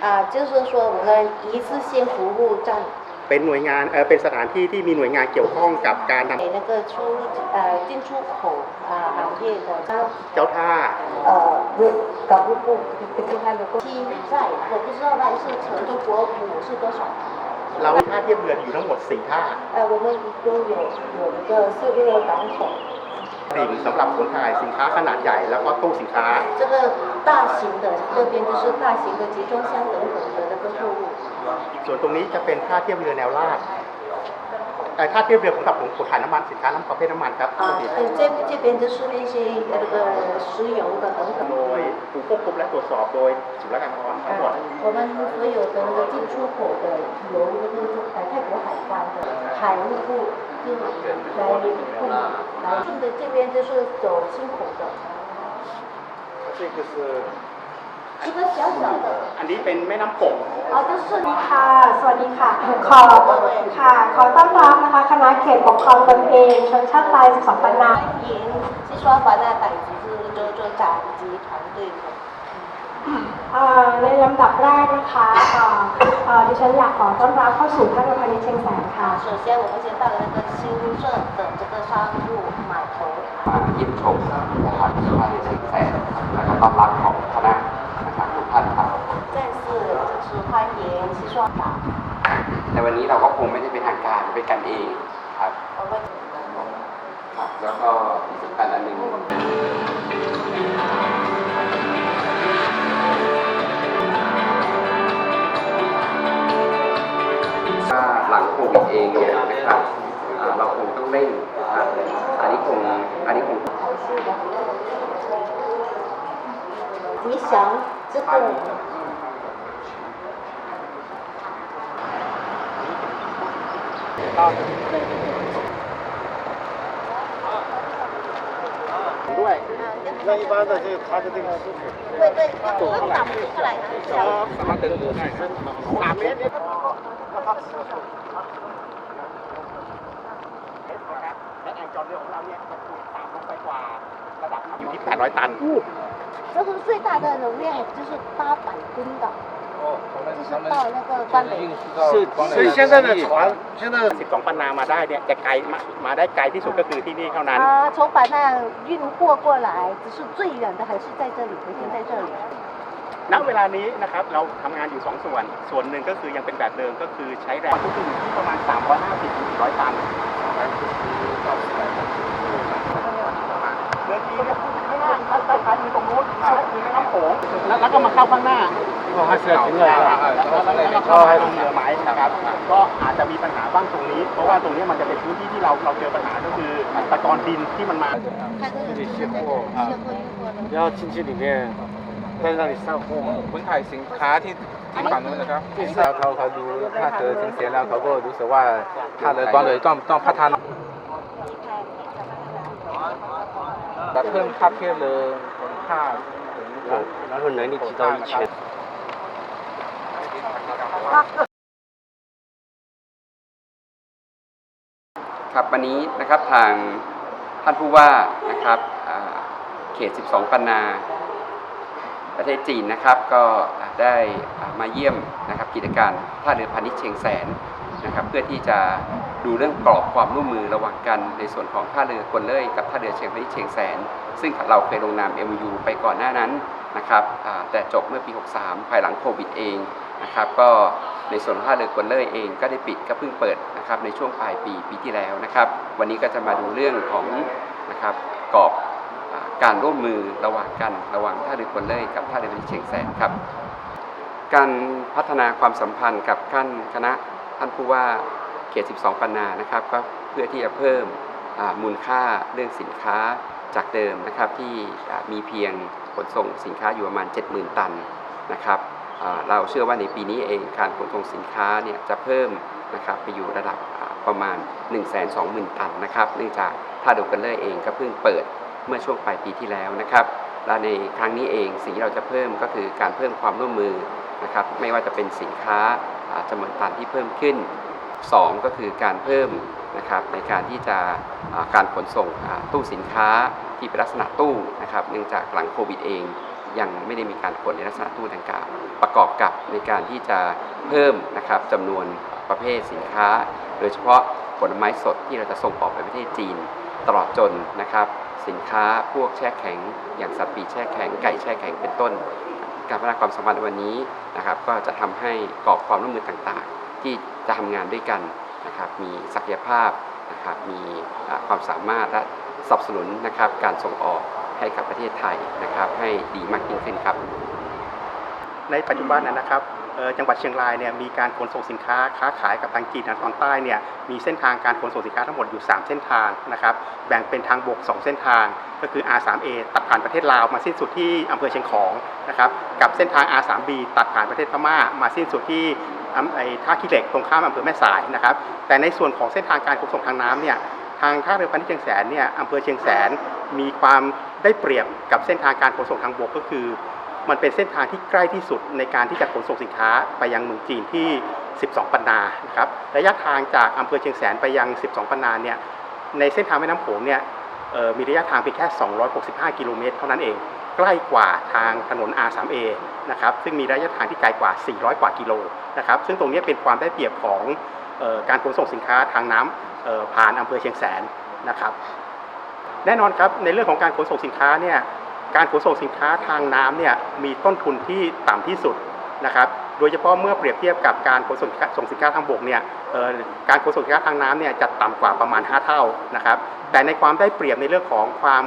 啊，就是说我们一次性服务站 เป็นหน่วยงานเออเป็นสถานที่ที่มีหน่วยงานเกี่ยวข้องกับการนำ 给那个出呃进出口啊行业的，他 เจ้าท่า 呃不搞不不不不他的期债，我不知道那是成都国母是多少。 เราท่าเทียบเรืออยู่ทั้งหมดสี่ท่า 呃，我们一共有有一个四个港口， ดิ่งสำหรับขนถ่ายสินค้าขนาดใหญ่แล้วก็ตู้สินค้า 这个大型的这边就是大型的集装箱等等的那个货物。 ส่วนตรงนี้จะเป็นท่าเทียบเรือแนวราบ เอ่อท่าเทียบเรือของกับขนถ่ายน้ำมันสินค้าน้ำประเภทน้ำมันครับ 啊，对，这这边就是那些呃那个石油的等等。 โดยผู้ควบคุมและตรวจสอบโดยศุลกากรทั้งหมด 我们所有的那个进出口的由那个呃泰国海关的海务部就来控来进的这边就是走进口的，这个是 这个小小的 อันนี้เป็นแม่น้ำกง 啊，这是 ค่ะ สวัสดีค่ะ ขอ ค่ะ ขอต้อนรับนะคะ คณะเขตปกครองตนเองชนชาติไทย12ปันนา 欢迎西双版纳党籍是周周长及团队的。 อ่าในลำดับแรกนะคะอ่าอ่าดิฉันอยากขอต้อนรับเข้าสู่ท่าเรือพาณิชย์เชียงแสนค่ะ 首先，我们先到了那个新设的这个商务码头， มาเยี่ยมชมนะครับที่มาในเชียงแสนแล้วก็ต้อนรับของคณะนะครับ ทุกท่านครับ 再次就是欢迎西双港。 ในวันนี้เราก็คงไม่ได้เป็นทางการเป็นกันเองครับ 我们 ครับแล้วก็ที่สำคัญอันหนึ่งว่าหลังโควิดเองเนี่ยนะครับอ่าเราคงต้องเร่งนะครับอันนี้คงอันนี้คง 吉祥之后。ก็ด้วย 那一般的这它的这个是对对，那我们打不出来的。 สามารถเดินได้สามเมตรเนี่ยนะครับและแองจอเรือของเราเนี่ยจะถูกต่ำลงไปกว่าระดับน้ำอยู่ที่ 800 ตัน 这个最大的容量就是八百吨的，就是到那个关北。是，所以现在的船现在12 ปันนามาได้เนี่ยจะไกลมามาได้ไกลที่สุดก็คือที่นี่เท่านั้น 啊，从版纳运货过来，只是最远的还是在这里，每天在这里。 ณเวลานี้นะครับเราทำงานอยู่ 2 ส่วน ส่วนหนึ่งก็คือยังเป็นแบบเดิมก็คือใช้แรงก็คืออยู่ที่ประมาณ 350ถึง400 ตันเดิน างหน้าข้างซ้ายมือตรงนู้นคือแม่น้ำโขงแล้วแล้วก็มาเข้าข้างหน้า 哦还是要停下来 แล้วก็เข้าให้ลงเรือไหมนะครับ ก็อาจจะมีปัญหาบ้างตรงนี้ เพราะว่าตรงนี้มันจะเป็นพื้นที่ที่เราเราเจอปัญหาก็คือตะกอนดินที่มันมา 看这个是现货啊，现货运货的。然后进去里面再让你上货嘛 คนถ่ายสินค้าที่ที่ฝั่งนู้นนะครับ เขาเขาเขาดูท่าเรือเชียงแสนแล้วเขาก็รู้สึกว่าท่าเรือก็เลยต้องต้องพัฒนา แต่เพิ่มค่าเทียบเลยค่าถึง 然后能力提到一千。 ครับวันนี้นะครับทางท่านผู้ว่านะครับอ่าเขต 12 ปันนา ประเทศจีนนะครับ ก็ได้อ่ามาเยี่ยมนะครับกิจการท่าเรือพาณิชย์เชียงแสนนะครับ เพื่อที่จะ ดูเรื่องกรอบความร่วมมือระหว่างกันในส่วนของท่าเรือกวนเล่ยกับท่าเรือเชียงพาณิชย์เชียงแสน ซึ่งเราเคยลงนาม MOU ไปก่อนหน้านั้นนะครับแต่จบเมื่อปี 63 ภายหลังโควิดเองนะครับก็ในส่วนท่าเรือกวนเล่ยเองก็ได้ปิดก็เพิ่งเปิดนะครับในช่วงปลายปีปีที่แล้วนะครับ วันนี้ก็จะมาดูเรื่องของนะครับกรอบการร่วมมือระหว่างกันระหว่างท่าเรือคนเล่ยกับท่าเรือเชียงแสนครับ การพัฒนาความสัมพันธ์กับท่านคณะท่านผู้ว่า เขต 12 ปันนานะครับก็เพื่อที่จะเพิ่มมูลค่าเรื่องสินค้าจากเดิมนะครับที่มีเพียงขนส่งสินค้าอยู่ประมาณ 70,000 ตันนะครับเราเชื่อว่าในปีนี้เองการขนส่งสินค้าเนี่ยจะเพิ่มนะครับไปอยู่ระดับประมาณ 120,000 ตันนะครับเนื่องจากท่าดูกันเลอร์เองก็เพิ่งเปิดเมื่อช่วงปลายปีที่แล้วนะครับและในครั้งนี้เองสิ่งที่เราจะเพิ่มก็คือการเพิ่มความร่วมมือนะครับไม่ว่าจะเป็นสินค้าจำนวนตันที่เพิ่มขึ้น 2 ก็คือการเพิ่มนะครับในการที่จะการขนส่งตู้สินค้าที่เป็นลักษณะตู้นะครับเนื่องจากหลังโควิดเองยังไม่ได้มีการขนในลักษณะตู้ดังกล่าว ประกอบกับในการที่จะเพิ่มนะครับจำนวนประเภทสินค้า โดยเฉพาะผลไม้สดที่เราจะส่งออกไปประเทศจีน ตลอดจนนะครับ สินค้าพวกแช่แข็ง อย่างสัตว์ปีแช่แข็งไก่แช่แข็งเป็นต้น การพัฒนาความสัมพันธ์ในวันนี้นะครับ ก็จะทำให้กรอบความร่วมมือต่างๆ ที่ จะทำงานด้วยกันนะครับมีศักยภาพนะครับมีความสามารถและสนับสนุนนะครับการส่งออกให้กับประเทศไทยนะครับให้ดีมากยิ่งขึ้นครับ ในปัจจุบันนะครับจังหวัดเชียงรายเนี่ยมีการขนส่งสินค้าค้าขายกับทางจีนทางตอนใต้เนี่ยมีเส้นทางการขนส่งสินค้าทั้งหมดอยู่ 3 เส้นทางนะครับแบ่งเป็นทางบก 2 เส้นทาง ก็คือ R3A ตัดผ่านประเทศลาวมาสิ้นสุดที่อำเภอเชียงของนะครับกับเส้นทาง R3B ตัดผ่านประเทศพม่ามาสิ้นสุดที่ ท่าขี้เหล็กตรงข้ามอำเภอแม่สายนะครับ แต่ในส่วนของเส้นทางการขนส่งทางน้ำเนี่ยทางท่าเรือพาณิชย์เชียงแสนเนี่ยอำเภอเชียงแสนมีความได้เปรียบกับเส้นทางการขนส่งทางบกก็คือ มันเป็นเส้นทางที่ใกล้ที่สุดในการที่จะขนส่งสินค้าไปยังเมืองจีนที่ 12 ปันนานะครับระยะทางจากอำเภอเชียงแสนไปยัง 12 ปันนาเนี่ยในเส้นทางแม่น้ำโขงเนี่ยมีระยะทางเพียงแค่ 265 กิโลเมตรเท่านั้นเอง ใกล้กว่าทางถนน R3A นะครับซึ่งมีระยะทางที่ไกลกว่า 400 กว่ากิโลนะครับซึ่งตรงนี้เป็นความได้เปรียบของออการขนส่งสินค้าทางน้ำผ่านอำเภอเชียงแสนนะครับแน่นอนครับในเรื่องของการขนส่งสินค้าเนี่ยการขนส่งสินค้าทางน้ำเนี่ยมีต้นทุนที่ต่ำที่สุดนะครับโดยเฉพาะเมื่อเปรียบเทียบกับการขนส่งสินค้าทางบกเนี่ยการขนส่งสินค้าทางน้ำเนี่ยจะต่ำกว่าประมาณ 5 เท่านะครับแต่ในความได้เปรียบในเรื่องของความ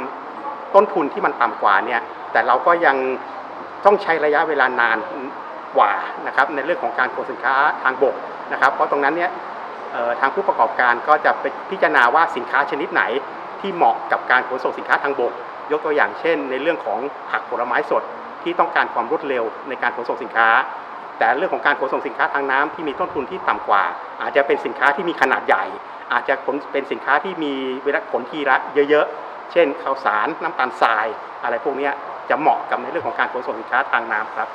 ต้นทุนที่มันต่ำกว่าเนี่ยแต่เราก็ยังต้องใช้ระยะเวลานานกว่านะครับในเรื่องของการขนสินค้าทางบกนะครับ เพราะตรงนั้นเนี่ยทางผู้ประกอบการก็จะไปพิจารณาว่าสินค้าชนิดไหนที่เหมาะกับการขนส่งสินค้าทางบก ยกตัวอย่างเช่น ในเรื่องของผักผลไม้สดที่ต้องการความรวดเร็วในการขนส่งสินค้า แต่เรื่องของการขนส่งสินค้าทางน้ำที่มีต้นทุนที่ต่ำกว่า อาจจะเป็นสินค้าที่มีขนาดใหญ่ อาจจะเป็นสินค้าที่มีเวลาขนทีละเยอะๆ เช่นข้าวสารน้ำตาลทราย อะไรพวกนี้จะเหมาะกับในเรื่องของการขนส่งสินค้าทางน้ำครับ